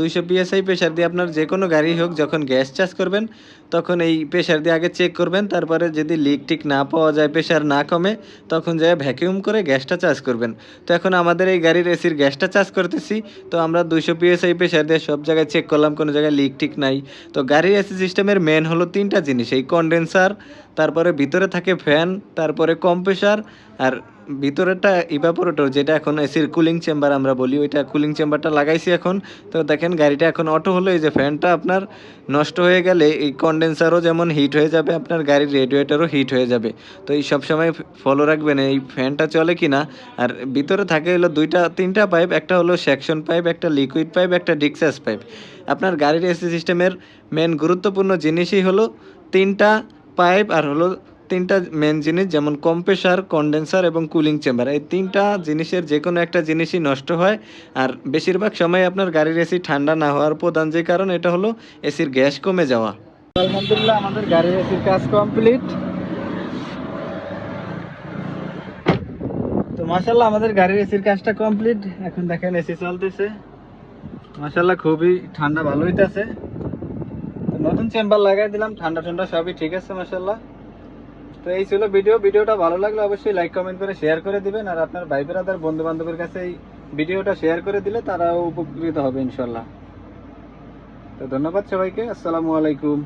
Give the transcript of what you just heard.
দুইশো PSI pressure দিয়ে আপনার যে কোনো গাড়ি হোক যখন গ্যাস চার্জ করবেন, তখন এই প্রেশার দিয়ে আগে চেক করবেন, তারপরে যদি লিক টিক না পাওয়া যায় প্রেশার না কমে, তখন যায় ভ্যাকিউম করে গ্যাসটা চার্জ করবেন। তো এখন আমাদের এই গাড়ির এসির গ্যাসটা চার্জ করতেছি, তো আমরা দুইশো পিএসআই প্রেশার দিয়ে সব জায়গায় চেক করলাম, কোনো জায়গায় লিক টিক নাই। তো গাড়ির এসি সিস্টেমের মেন হলো তিনটা জিনিস, এই কন্ডেন্সার তারপরে ভিতরে থাকে ফ্যান, তারপরে কম্প্রেসার আর ভিতরেটা ইভাপোরেটর যেটা এখন এসির কুলিং চেম্বার আমরা বলি, ওইটা কুলিং চেম্বারটা লাগাইছি এখন। তো দেখেন গাড়িটা এখন অটো হলো, এই যে ফ্যানটা আপনার নষ্ট হয়ে গেলে এই কন্ডেন্সারও যেমন হিট হয়ে যাবে, আপনার গাড়ির রেডিয়েটারও হিট হয়ে যাবে। তো এই সব সময় ফলো রাখবেন এই ফ্যানটা চলে কি না আর ভিতরে থাকে হলো দুইটা, তিনটা পাইপ একটা হলো সেকশন পাইপ একটা লিকুইড পাইপ একটা ডিক্সাস পাইপ আপনার গাড়ির এসি সিস্টেমের মেন গুরুত্বপূর্ণ জিনিসই হলো তিনটা পাইপ আর হলো তিনটা মেন জিনিস, যেমন কম্প্রেসার কন্ডেন্সার এবং কুলিং চেম্বার এই তিনটা জিনিসের যে কোনো একটা জিনিসই নষ্ট হয়। আর বেশিরভাগ সময় আপনার গাড়ির এসি ঠান্ডা না হওয়ার প্রধান যে কারণ, এটা হলো এসির গ্যাস কমে যাওয়া। আলহামদুলিল্লাহ, আমাদের গাড়ির এসির কাজ কমপ্লিট তো মাশাল্লাহ আমাদের গাড়ির এসির কাজটা কমপ্লিট এখন দেখেন এসি চলতেছে। মাশাল্লাহ খুবই ঠান্ডা ভালো হইতাছে। নতুন চেম্বার লাগাই দিলাম, ঠান্ডা ঠান্ডা সবই ঠিক আছে মাসাল্লাহ তো এই ছিল ভিডিও ভিডিওটা ভালো লাগলে অবশ্যই লাইক কমেন্ট করে শেয়ার করে দিবেন, আর আপনার ভাই ব্রাদার বন্ধু বান্ধবের কাছে এই ভিডিওটা শেয়ার করে দিলে তারাও উপকৃত হবে ইনশাল্লাহ তো ধন্যবাদ সবাইকে, আসসালামু আলাইকুম।